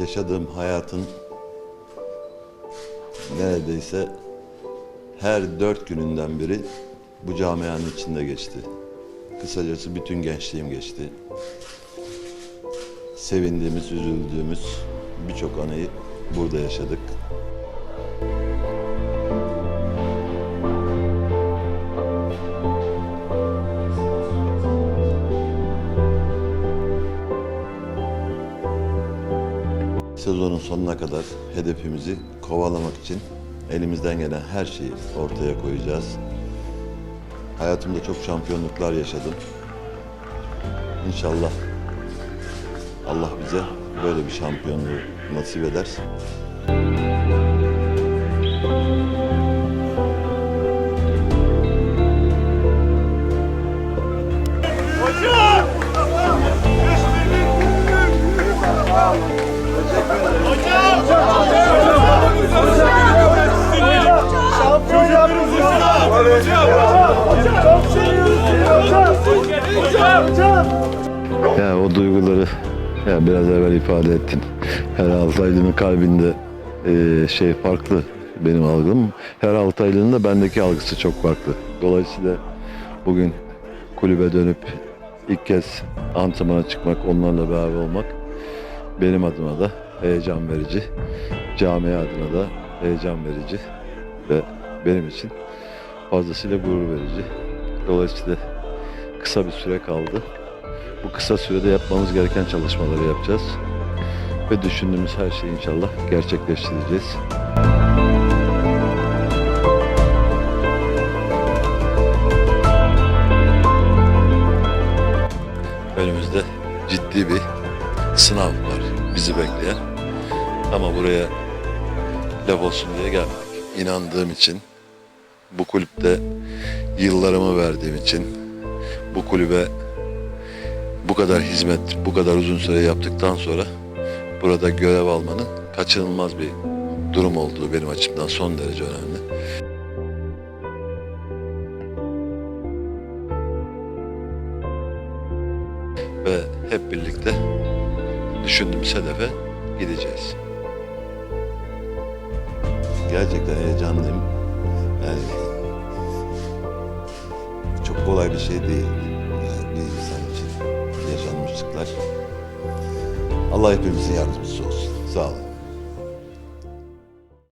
yaşadığım hayatın neredeyse her dört gününden biri bu camianın içinde geçti. Kısacası bütün gençliğim geçti. Sevindiğimiz, üzüldüğümüz birçok anıyı burada yaşadık. Sezonun sonuna kadar hedefimizi kovalamak için elimizden gelen her şeyi ortaya koyacağız. Hayatımda çok şampiyonluklar yaşadım. İnşallah Allah bize böyle bir şampiyonluğu nasip eder. O duyguları ya biraz evvel ifade ettin. Her Altaylı'nın kalbinde eee, şey farklı benim algım. Her Altaylı'nın da bendeki algısı çok farklı. Dolayısıyla bugün kulübe dönüp ilk kez antrenmana çıkmak, onlarla beraber olmak benim adıma da heyecan verici. Camia adına da heyecan verici ve benim için fazlasıyla gurur verici. Dolayısıyla kısa bir süre kaldı. Bu kısa sürede yapmamız gereken çalışmaları yapacağız. Ve düşündüğümüz her şeyi inşallah gerçekleştireceğiz. Önümüzde ciddi bir sınav var bizi bekleyen. Ama buraya laf olsun diye gelmedik. İnandığım için, bu kulüpte yıllarımı verdiğim için, bu kulübe bu kadar hizmet, bu kadar uzun süre yaptıktan sonra burada görev almanın kaçınılmaz bir durum olduğu benim açımdan son derece önemli. Ve hep birlikte düşündüğümüz hedefe gideceğiz. Gerçekten heyecanlıyım. Yani çok kolay bir şey değil. Allah hepimizin yardımcısı olsun. Sağ olun.